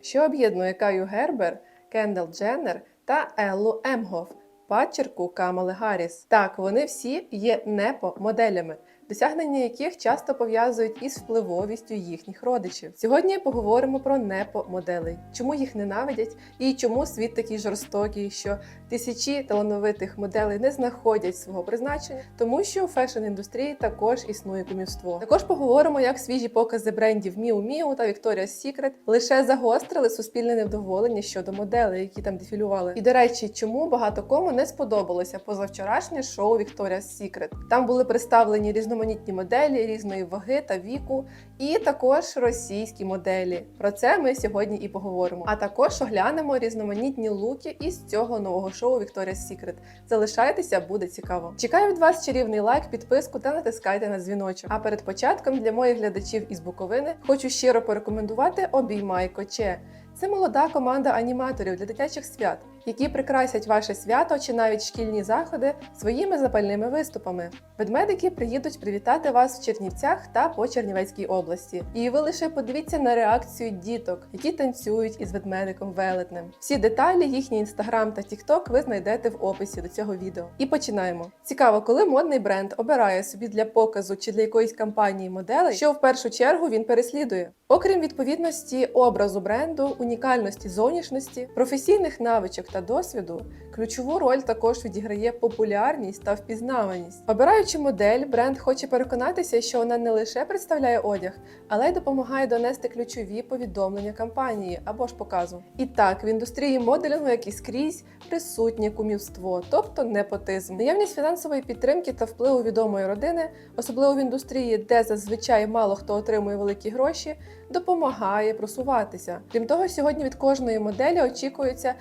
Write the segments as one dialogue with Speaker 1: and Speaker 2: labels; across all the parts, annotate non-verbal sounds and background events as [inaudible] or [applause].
Speaker 1: що об'єднує Каю Гербер, Кендал Дженнер та Еллу Емгоф, падчерку Камали Гарріс. Так, вони всі є непо-моделями, досягнення яких часто пов'язують із впливовістю їхніх родичів. Сьогодні поговоримо про непо-моделей, чому їх ненавидять і чому світ такий жорстокий, що тисячі талановитих моделей не знаходять свого призначення, тому що у фешн-індустрії також існує кумівство. Також поговоримо, як свіжі покази брендів Miu Miu та Victoria's Secret лише загострили суспільне невдоволення щодо моделей, які там дефілювали. І до речі, чому багато кому не сподобалося позавчорашнє шоу Victoria's Secret. Там були представлені різноманітні моделі різної ваги та віку, і також російські моделі. Про це ми сьогодні і поговоримо. А також оглянемо різноманітні луки із цього нового шоу Victoria's Secret. Залишайтеся, буде цікаво. Чекаю від вас чарівний лайк, підписку та натискайте на дзвіночок. А перед початком для моїх глядачів із Буковини хочу щиро порекомендувати Обіймай Коче. Це молода команда аніматорів для дитячих свят, які прикрасять ваше свято чи навіть шкільні заходи своїми запальними виступами. Ведмедики приїдуть привітати вас в Чернівцях та по Чернівецькій області. І ви лише подивіться на реакцію діток, які танцюють із ведмедиком велетнем. Всі деталі, їхній інстаграм та тікток ви знайдете в описі до цього відео. І починаємо. Цікаво, коли модний бренд обирає собі для показу чи для якоїсь кампанії моделей, що в першу чергу він переслідує. Окрім відповідності образу бренду, унікальності зовнішності, професійних навичок та досвіду, ключову роль також відіграє популярність та впізнаваність. Обираючи модель, бренд хоче переконатися, що вона не лише представляє одяг, але й допомагає донести ключові повідомлення кампанії або ж показу. І так, в індустрії моделінгу, як і скрізь, присутнє кумівство, тобто непотизм. Наявність фінансової підтримки та впливу відомої родини, особливо в індустрії, де зазвичай мало хто отримує великі гроші, допомагає просуватися. Крім того, сьогодні від кожної моделі очікується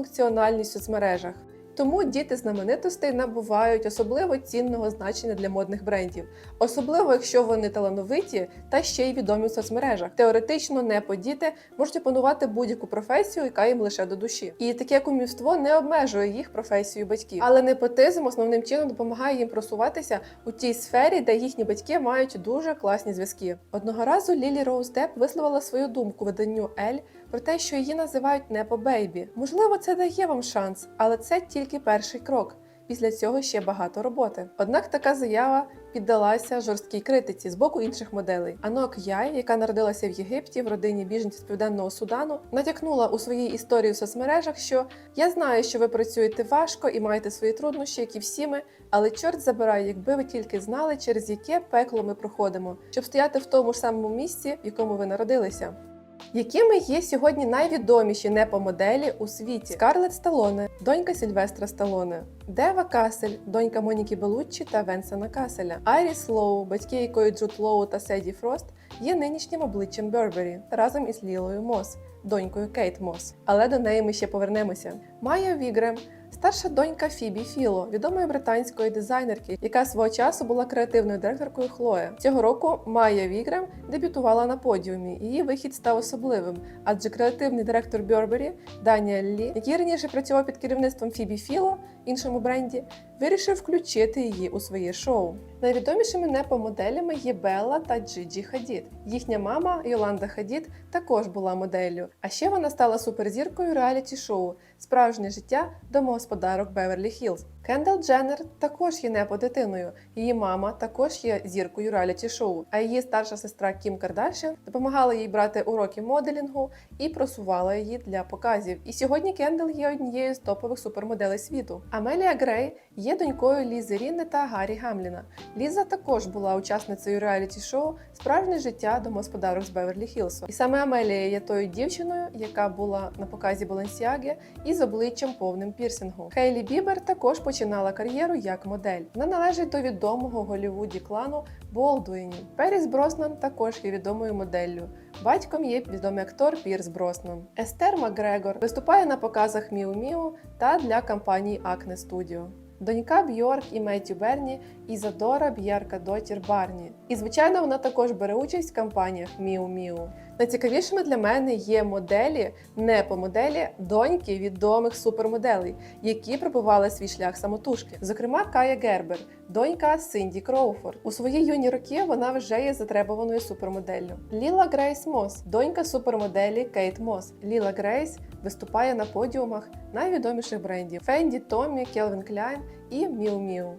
Speaker 1: багатофункціональність в соцмережах. Тому діти знаменитостей набувають особливо цінного значення для модних брендів, особливо якщо вони талановиті та ще й відомі в соцмережах. Теоретично неподіти можуть опанувати будь-яку професію, яка їм лише до душі. І таке кумівство не обмежує їх професію батьків. Але непотизм основним чином допомагає їм просуватися у тій сфері, де їхні батьки мають дуже класні зв'язки. Одного разу Лілі Роуз Деп висловила свою думку виданню Ель про те, що її називають Непо Бейбі. Можливо, це дає вам шанс, але це тільки перший крок. Після цього ще багато роботи. Однак така заява піддалася жорсткій критиці з боку інших моделей. Анок Яй, яка народилася в Єгипті в родині біженців з південного Судану, натякнула у своїй історії в соцмережах, що я знаю, що ви працюєте важко і маєте свої труднощі, як і всі ми, але чорт забирає, якби ви тільки знали, через яке пекло ми проходимо, щоб стояти в тому ж самому місці, в якому ви народилися. Якими є сьогодні найвідоміші непомоделі у світі? Скарлетт Сталоне, донька Сільвестра Сталоне, Дева Касель, донька Моніки Белуччі та Венсена Каселя, Айріс Лоу, батьки якої Джуд Лоу та Седі Фрост, є нинішнім обличчям Бербері разом із Лілою Мос, донькою Кейт Мос. Але до неї ми ще повернемося. Майя Вігрем. Старша донька Фібі Філо, відомої британської дизайнерки, яка свого часу була креативною директоркою Хлоя. Цього року Майя Вігрем дебютувала на подіумі. Її вихід став особливим, адже креативний директор Бьорбері Даніель Лі, який раніше працював під керівництвом Фібі Філо, іншому бренді, вирішив включити її у своє шоу. Найвідомішими непомоделями є Белла та Джиджі Хадід. Їхня мама Йоланда Хадід також була моделлю. А ще вона стала суперзіркою реаліті-шоу Справжнє життя домогосподарок Беверлі Хілз. Кендал Дженнер також є неподитиною. Її мама також є зіркою реаліті-шоу. А її старша сестра Кім Кардашян допомагала їй брати уроки моделінгу і просувала її для показів. І сьогодні Кендал є однією з топових супермоделей світу. Амелія Грей є донькою Лізи Рінни та Гаррі Гамліна. Ліза також була учасницею реаліті-шоу Справжнє життя домогосподарок з Беверлі Хілсу. І саме Амелія є тою дівчиною, яка була на показі Баленсіаги із обличчям повним пірсингу. Хейлі Бібер також починала кар'єру як модель. Вона належить до відомого Голлівуді клану Болдуїнів. Періс Броснан також є відомою моделлю. Батьком є відомий актор Пірс Броснан. Естер Макгрегор виступає на показах Міу Міу та для компанії Acne Studio. Донька Бьорк і Меттю Берні, Ізадора Б'ярка Дотір Барні. І звичайно, вона також бере участь в кампаніях Міу Міу. Найцікавішими для мене є моделі, не по моделі, доньки відомих супермоделей, які пробували свій шлях самотужки. Зокрема, Кая Гербер, донька Синді Кроуфорд. У свої юні роки вона вже є затребуваною супермоделлю. Ліла Грейс Мос, донька супермоделі Кейт Мос. Ліла Грейс виступає на подіумах найвідоміших брендів Fendi, Tommy, Calvin Klein і Miu Miu.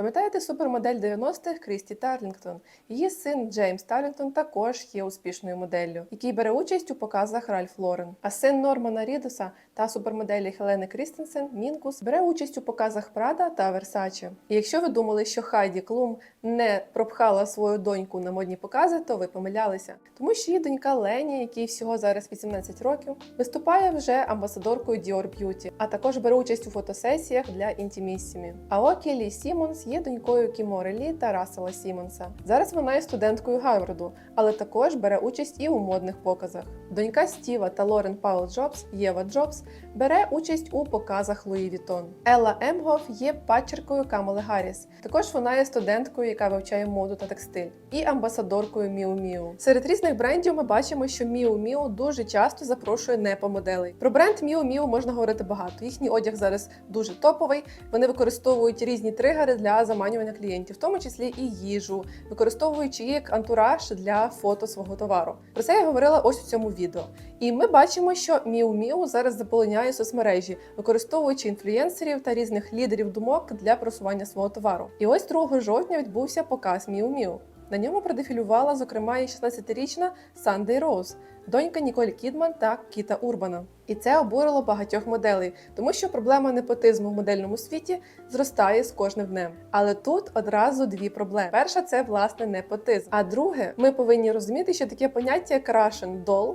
Speaker 1: Пам'ятаєте супермодель 90-х Крісті Тарлінгтон? Її син Джеймс Тарлінгтон також є успішною моделлю, який бере участь у показах Ральф Лорен. А син Нормана Рідуса та супермоделі Хелени Крістенсен Мінкус бере участь у показах Прада та Версаче. І якщо ви думали, що Хайді Клум не пропхала свою доньку на модні покази, то ви помилялися, тому що її донька Лені, якій всього зараз 18 років, виступає вже амбасадоркою Dior Beauty, а також бере участь у фотосесіях для інтіміссімі. А Окі Лі Сімонс є донькою Кіморелі та Расела Сімонса. Зараз вона є студенткою Гарварду, але також бере участь і у модних показах. Донька Стіва та Лорен Паул Джобс, Єва Джобс, бере участь у показах Луї Вітон. Елла Емгоф є падчеркою Камали Гарріс. Також вона є студенткою, яка вивчає моду та текстиль, і амбасадоркою Міу Міу. Серед різних брендів ми бачимо, що Міу Міу дуже часто запрошує непомоделей. Про бренд Міу Міу можна говорити багато. Їхній одяг зараз дуже топовий. Вони використовують різні тригери для заманювання клієнтів, в тому числі і їжу, використовуючи її як антураж для фото свого товару. Про це я говорила ось у цьому відео. І ми бачимо, що Міу Міу зараз заполоняє соцмережі, використовуючи інфлюєнсерів та різних лідерів думок для просування свого товару. І ось 2 жовтня відбувся показ Міу Міу. На ньому продефілювала, зокрема, і 16-річна Сандей Роуз, донька Ніколь Кідман та Кіта Урбана. І це обурило багатьох моделей, тому що проблема непотизму в модельному світі зростає з кожним днем. Але тут одразу дві проблеми: перша це власне непотизм. А друге, ми повинні розуміти, що таке поняття Russian doll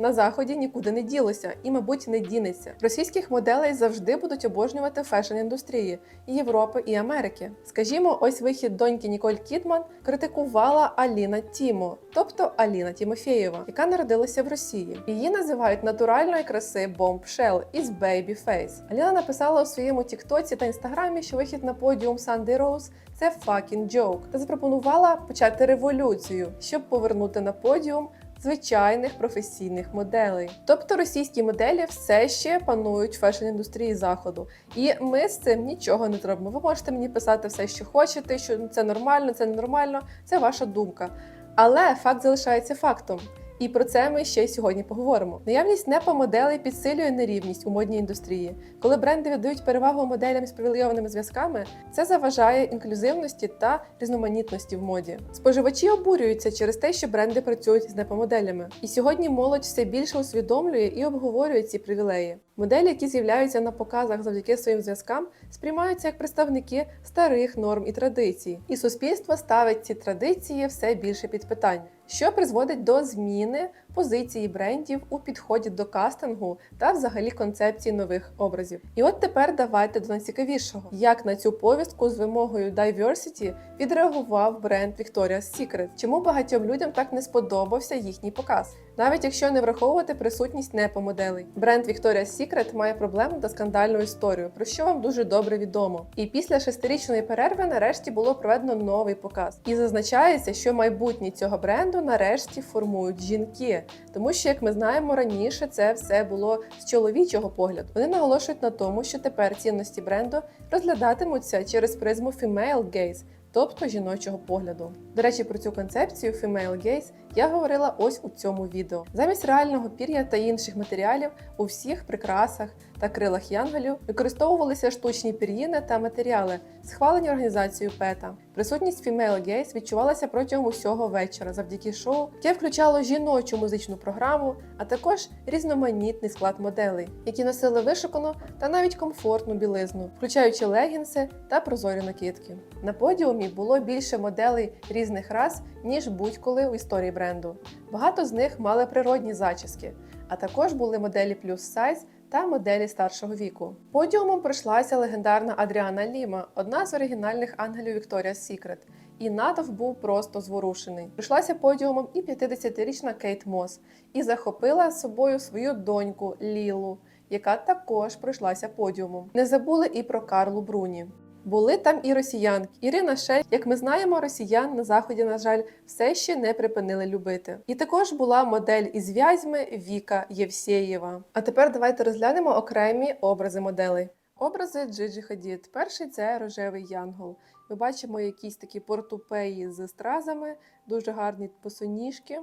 Speaker 1: на заході нікуди не ділося і, мабуть, не дінеться. Російських моделей завжди будуть обожнювати фешн-індустрії і Європи і Америки. Скажімо, ось вихід доньки Ніколь Кідман критикувала Аліна Тімо, тобто Аліна Тімофєєва, яка народилася в Росії. Її називають натуральної краси Bombshell із Baby Face. Аліна написала у своєму тіктоці та інстаграмі, що вихід на подіум Sunday Rose – це fucking joke, та запропонувала почати революцію, щоб повернути на подіум звичайних професійних моделей. Тобто російські моделі все ще панують в фешн-індустрії заходу, і ми з цим нічого не зробимо. Ви можете мені писати все, що хочете, що це нормально, це ненормально, це ваша думка. Але факт залишається фактом. І про це ми ще й сьогодні поговоримо. Наявність непомоделей підсилює нерівність у модній індустрії. Коли бренди віддають перевагу моделям з привілейованими зв'язками, це заважає інклюзивності та різноманітності в моді. Споживачі обурюються через те, що бренди працюють з непомоделями. І сьогодні молодь все більше усвідомлює і обговорює ці привілеї. Моделі, які з'являються на показах завдяки своїм зв'язкам, сприймаються як представники старих норм і традицій, і суспільство ставить ці традиції все більше під питання, що призводить до зміни позиції брендів у підході до кастингу та взагалі концепції нових образів. І от тепер давайте до найцікавішого, як на цю повістку з вимогою diversity відреагував бренд Victoria's Secret. Чому багатьом людям так не сподобався їхній показ? Навіть якщо не враховувати присутність непомоделей. Бренд Victoria's Secret має проблему та скандальну історію, про що вам дуже добре відомо. І після шестирічної перерви нарешті було проведено новий показ. І зазначається, що майбутнє цього бренду нарешті формують жінки. Тому що, як ми знаємо, раніше це все було з чоловічого погляду. Вони наголошують на тому, що тепер цінності бренду розглядатимуться через призму female gaze, тобто жіночого погляду. До речі, про цю концепцію female gaze я говорила ось у цьому відео. Замість реального пір'я та інших матеріалів у всіх прикрасах та крилах янголів використовувалися штучні пір'їни та матеріали, схвалені організацією PETA. Присутність Female Gaze відчувалася протягом усього вечора завдяки шоу, яке включало жіночу музичну програму, а також різноманітний склад моделей, які носили вишукану та навіть комфортну білизну, включаючи легінси та прозорі накидки. На подіумі було більше моделей різних рас, ніж будь-коли у історії бренду. Багато з них мали природні зачіски, а також були моделі плюс сайз та моделі старшого віку. Подіумом пройшлася легендарна Адріана Ліма, одна з оригінальних ангелів Вікторія Сікрет. І натовп був просто зворушений. Прийшлася подіумом і 50-річна Кейт Мос і захопила з собою свою доньку Лілу, яка також пройшлася подіумом. Не забули і про Карлу Бруні. Були там і росіянки. Ірина Шель, як ми знаємо, росіян на заході, на жаль, все ще не припинили любити. І також була модель із в'язьми Віка Євсєєва. А тепер давайте розглянемо окремі образи моделей. Образи Джиджі Хадід. Перший це рожевий янгол. Ми бачимо якісь такі портупеї з стразами, дуже гарні босоніжки.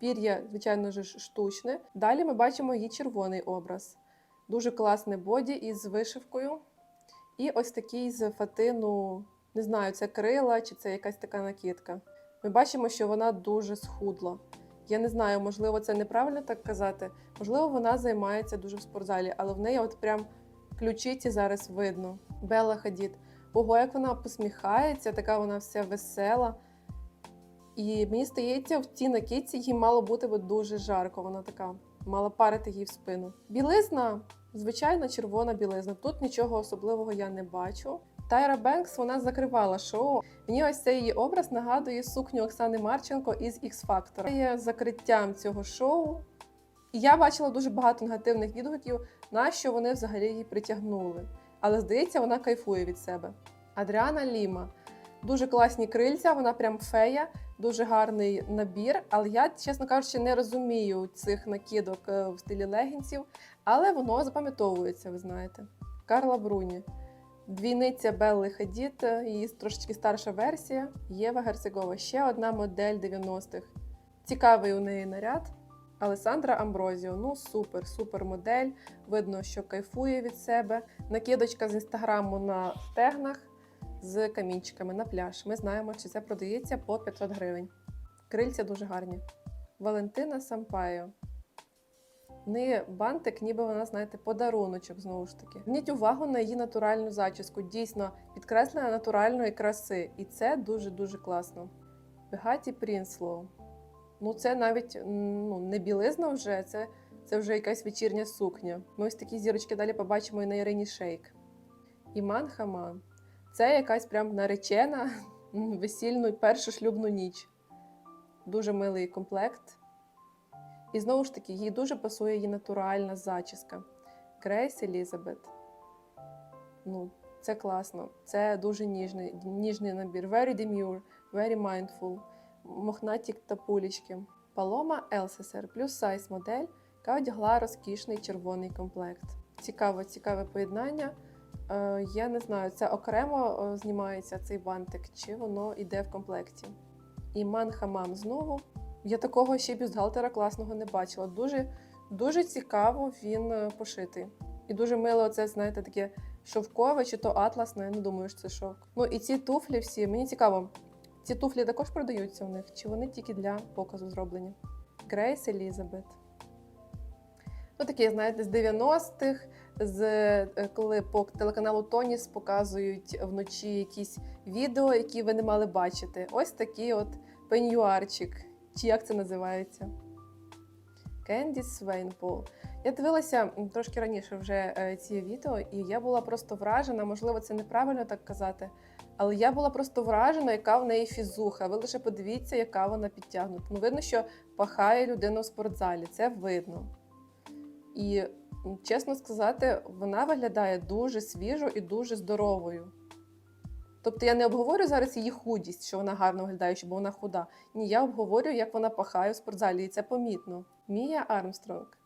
Speaker 1: Пір'я, звичайно ж, штучне. Далі ми бачимо її червоний образ. Дуже класне боді із вишивкою. І ось такий з фатину, не знаю, це крила чи це якась така накидка. Ми бачимо, що вона дуже схудла. Я не знаю, можливо, це неправильно так казати. Можливо, вона займається дуже в спортзалі, але в неї от прям ключиці зараз видно. Белла Хадід. Ого, як вона посміхається, така вона вся весела. І мені здається, в тій накидці їй мало бути дуже жарко. Вона така мала парити їй в спину. Білизна, звичайна червона білизна. Тут нічого особливого я не бачу. Тайра Бенкс вона закривала шоу. Мені ось цей її образ нагадує сукню Оксани Марченко із X Factor. Є закриттям цього шоу. І я бачила дуже багато негативних відгуків, на що вони взагалі її притягнули. Але здається, вона кайфує від себе. Адріана Ліма. Дуже класні крильця, вона прям фея, дуже гарний набір. Але я, чесно кажучи, не розумію цих накидок е, в стилі легінсів, але воно запам'ятовується, ви знаєте. Карла Бруні. Двійниця Белли Хадід, е, її трошечки старша версія. Єва Герцегова, ще одна модель 90-х. Цікавий у неї наряд. Алесандра Амброзіо. Ну, супер, супер модель. Видно, що кайфує від себе. Накидочка з інстаграму на стегнах з камінчиками на пляж. Ми знаємо, що це продається по 500 гривень. Крильця дуже гарні. Валентина Сампайо. В неї бантик, ніби вона, знаєте, подаруночок знову ж таки. Зверніть увагу на її натуральну зачіску. Дійсно, підкреслення натуральної краси. І це дуже-дуже класно. Бегаті Прінслоу. Ну, це навіть ну, не білизна вже, це, це вже якась вечірня сукня. Ми ось такі зірочки далі побачимо і на Ірині Шейк. Іман Хаман. Це якась прям наречена [laughs] весільну першу шлюбну ніч. Дуже милий комплект. І знову ж таки, їй дуже пасує її натуральна зачіска. Грейс Елізабет. Ну, це класно. Це дуже ніжний, ніжний набір. Very demure, very mindful. Мохнаті та пулічки. Палома Елсесер плюс сайз модель, яка одягла розкішний червоний комплект. Цікаве, цікаве поєднання. Е, я не знаю, це окремо е, знімається цей бантик, чи воно йде в комплекті. Іман Хамам знову. Я такого ще бюстгальтера класного не бачила. Дуже, дуже цікаво він е, пошитий. І дуже мило це, знаєте, таке шовкове чи то атласне. Не думаю, що це шовк. Ну і ці туфлі всі. Мені цікаво, ці туфлі також продаються у них, чи вони тільки для показу зроблені? Грейс Елізабет. Ну, такі, знаєте, з 90-х, з е, коли по телеканалу Тоніс показують вночі якісь відео, які ви не мали бачити. Ось такий от пеньюарчик, чи як це називається? Кенді Свейнпол. Я дивилася трошки раніше вже е, ці відео, і я була просто вражена. Можливо, це неправильно так казати, але я була просто вражена, яка в неї фізуха. Ви лише подивіться, яка вона підтягнута. Ну, видно, що пахає людина в спортзалі, це видно. І чесно сказати, вона виглядає дуже свіжо і дуже здоровою. Тобто я не обговорю зараз її худість, що вона гарно виглядає, бо вона худа. Ні, я обговорю, як вона пахає в спортзалі, і це помітно. Мія Армстронг.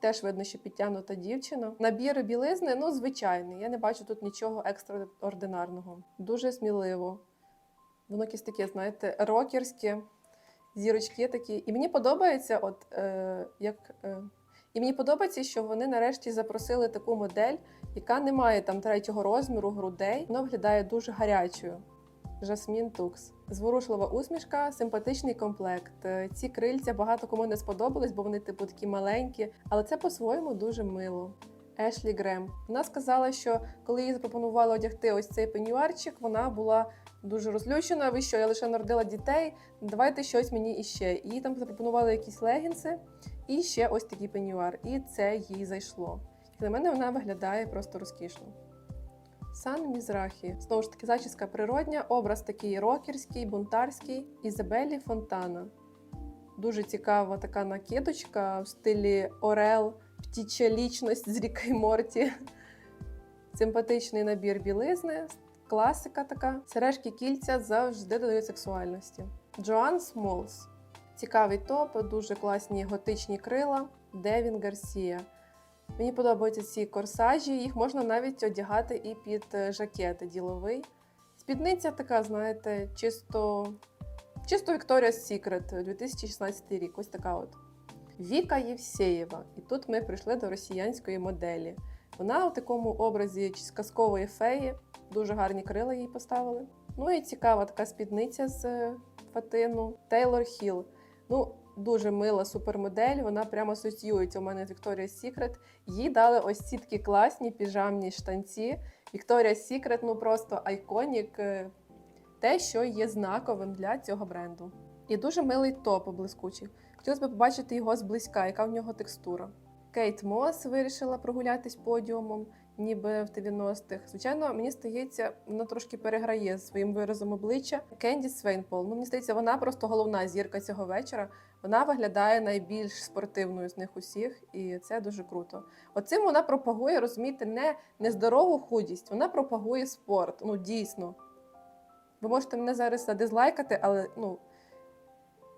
Speaker 1: Теж видно, що підтягнута дівчина. Набір білизни, ну, звичайний. Я не бачу тут нічого екстраординарного. Дуже сміливо. Воно якесь таке, знаєте, рокерське, зірочки такі. І мені подобається, от е, як. Е, і мені подобається, що вони нарешті запросили таку модель, яка не має там третього розміру грудей. Вона виглядає дуже гарячою. Жасмін Тукс. Зворушлива усмішка, симпатичний комплект. Е, Ці крильця багато кому не сподобались, бо вони типу такі маленькі, але це по-своєму дуже мило. Ешлі Грем. Вона сказала, що коли їй запропонували одягти ось цей пенюарчик, вона була дуже розлючена. Ви що, я лише народила дітей, давайте щось мені іще. Їй там запропонували якісь легінси і ще ось такий пенюар. І це їй зайшло. Для мене вона виглядає просто розкішно. Сан Мізрахі. Знову ж таки, зачіска природня, образ такий рокерський, бунтарський. Ізабелі Фонтана. Дуже цікава така накидочка в стилі Орел птіча лічність з Ріка і Морті. Симпатичний набір білизни, класика така. Сережки кільця завжди додають сексуальності. Джоан Смолс. Цікавий топ, дуже класні готичні крила. Девін Гарсія. Мені подобаються ці корсажі, їх можна навіть одягати і під е, жакети діловий. Спідниця така, знаєте, чисто, чисто Victoria's Secret 2016 рік. Ось така от. Віка Євсеєва. І тут ми прийшли до росіянської моделі. Вона у такому образі казкової феї, дуже гарні крила їй поставили. Ну і цікава така спідниця з е, фатину. Тейлор Хіл. Ну, дуже мила супермодель. Вона прямо асоціюється у мене з Victoria's Secret. Їй дали ось ці такі класні піжамні штанці. Victoria's Secret, ну просто айконік, е, те, що є знаковим для цього бренду. І дуже милий топ блискучий. Хотілося б побачити його зблизька, яка в нього текстура. Кейт Мос вирішила прогулятись подіумом, ніби в 90-х. Звичайно, мені здається, вона трошки переграє своїм виразом обличчя. Кенді Свейнпол. Ну, мені здається, вона просто головна зірка цього вечора. Вона виглядає найбільш спортивною з них усіх, і це дуже круто. Оцим вона пропагує, розумієте, не нездорову худість, вона пропагує спорт. Ну, дійсно. Ви можете мене зараз задизлайкати, але ну,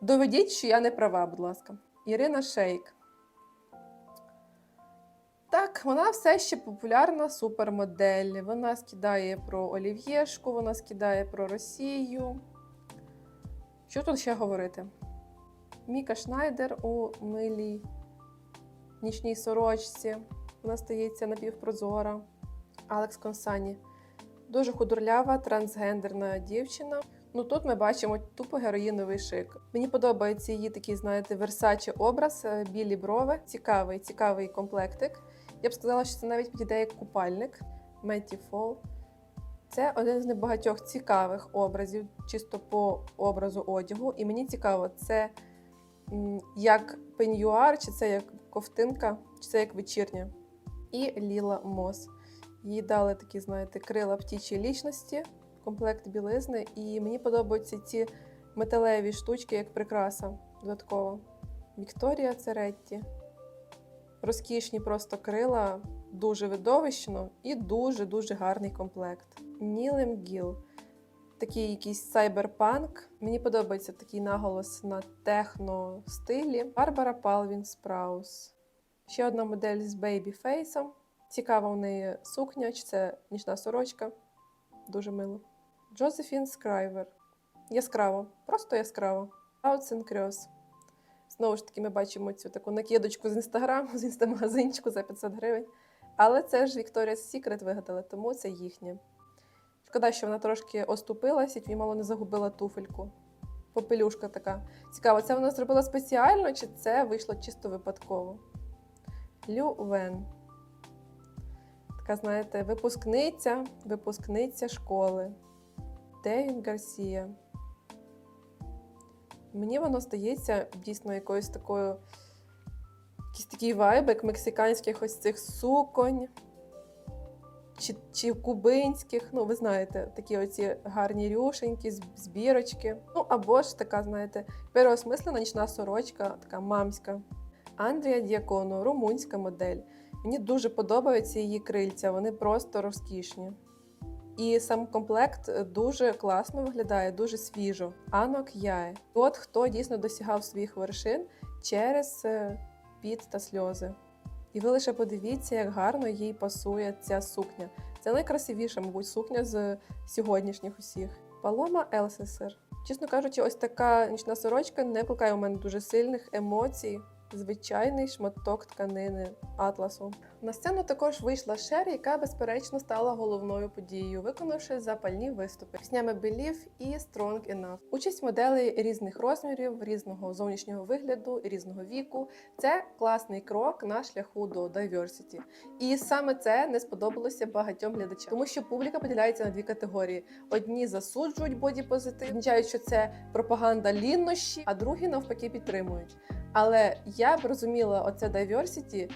Speaker 1: доведіть, що я не права, будь ласка. Ірина Шейк. Так, вона все ще популярна супермодель. Вона скидає про Олів'єшку, вона скидає про Росію. Що тут ще говорити? Міка Шнайдер у милій нічній сорочці. Вона стається напівпрозора. Алекс Консані. Дуже худорлява, трансгендерна дівчина. Ну тут ми бачимо тупо героїновий шик. Мені подобається її такий, знаєте, версачі образ, е, білі брови. Цікавий, цікавий комплектик. Я б сказала, що це навіть підійде як купальник. Метті Фол. Це один з небагатьох цікавих образів, чисто по образу одягу. І мені цікаво, це як пеньюар, чи це як ковтинка, чи це як вечірня. І Ліла Мос. Їй дали такі, знаєте, крила птічої лічності, комплект білизни. І мені подобаються ці металеві штучки, як прикраса додатково. Вікторія Церетті. Розкішні просто крила, дуже видовищно і дуже-дуже гарний комплект. Нілем Гіл. Такий якийсь сайберпанк. Мені подобається такий наголос на техно стилі. Барбара Палвін Спраус. Ще одна модель з бейбі-фейсом. Цікава у неї сукня, чи це нічна сорочка. Дуже мило. Джозефін Скрайвер. Яскраво, просто яскраво. Аутсен Крьос. Знову ж таки, ми бачимо цю таку накидочку з інстаграму, з інстамагазинчику за 500 гривень. Але це ж Victoria's Secret вигадали, тому це їхнє. Шкода, що вона трошки оступилась і мало не загубила туфельку. Попелюшка така. Цікаво, це вона зробила спеціально, чи це вийшло чисто випадково? Лю Вен. Така, знаєте, випускниця, випускниця школи. Девін Гарсія. Мені воно здається дійсно якоюсь такою. Якийсь такий вайб, як мексиканських ось цих суконь, чи, чи кубинських, ну, ви знаєте, такі оці гарні рюшенькі, з- збірочки. Ну, або ж така, знаєте, переосмислена нічна сорочка, така мамська. Андрія Діакону, румунська модель. Мені дуже подобаються її крильця, вони просто розкішні. І сам комплект е, дуже класно виглядає, дуже свіжо. Анок Яє. От хто дійсно досягав своїх вершин через е, піт та сльози. І ви лише подивіться, як гарно їй пасує ця сукня. Це найкрасивіша, мабуть, сукня з сьогоднішніх усіх. Палома Елсесер. Чесно кажучи, ось така нічна сорочка не викликає у мене дуже сильних емоцій. Звичайний шматок тканини атласу. На сцену також вийшла Шер, яка безперечно стала головною подією, виконавши запальні виступи піснями Believe і Strong Enough. Участь моделей різних розмірів, різного зовнішнього вигляду, різного віку. Це класний крок на шляху до diversity. І саме це не сподобалося багатьом глядачам, тому що публіка поділяється на дві категорії: одні засуджують бодіпозитив, вважають, що це пропаганда ліннощі, а другі навпаки підтримують. Але я б розуміла оце diversity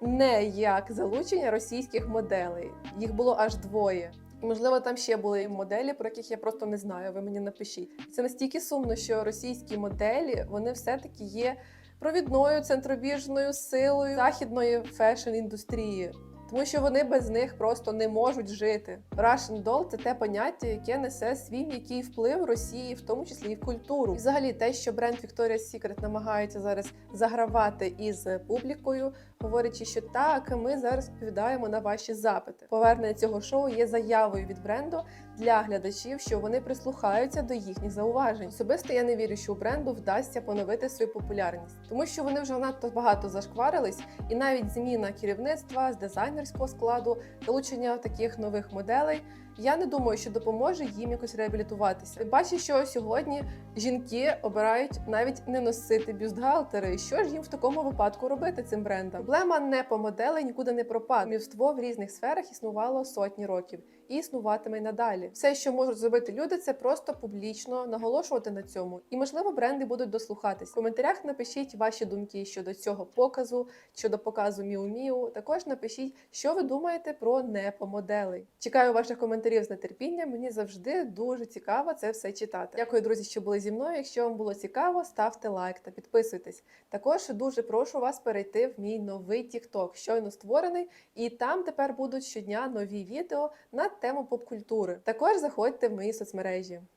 Speaker 1: не як залучення російських моделей. Їх було аж двоє. І, можливо, там ще були моделі, про яких я просто не знаю. Ви мені напишіть. Це настільки сумно, що російські моделі вони все-таки є провідною центробіжною силою західної фешн-індустрії. Тому що вони без них просто не можуть жити. Russian Doll – це те поняття, яке несе свій м'який вплив Росії, в тому числі і в культуру. І взагалі, те, що бренд Victoria's Secret намагається зараз загравати із публікою, говорячи, що так, ми зараз відповідаємо на ваші запити. Повернення цього шоу є заявою від бренду для глядачів, що вони прислухаються до їхніх зауважень. Особисто я не вірю, що у бренду вдасться поновити свою популярність, тому що вони вже надто багато зашкварились, і навіть зміна керівництва з дизайнерського складу, залучення таких нових моделей. Я не думаю, що допоможе їм якось реабілітуватися. Бачу, що сьогодні жінки обирають навіть не носити бюстгальтери. Що ж їм в такому випадку робити цим брендам? Проблема не по моделей нікуди не пропад. Мівство в різних сферах існувало сотні років і існуватиме й надалі. Все, що можуть зробити люди, це просто публічно наголошувати на цьому. І можливо, бренди будуть дослухатись. В коментарях напишіть ваші думки щодо цього показу, щодо показу Міу Міу. Також напишіть, що ви думаєте про непо моделей. Чекаю ваших коментарів з нетерпінням. Мені завжди дуже цікаво це все читати. Дякую, друзі, що були зі мною. Якщо вам було цікаво, ставте лайк та підписуйтесь. Також дуже прошу вас перейти в мій новий TikTok, щойно створений, і там тепер будуть щодня нові відео на тему попкультури. Також заходьте в мої соцмережі.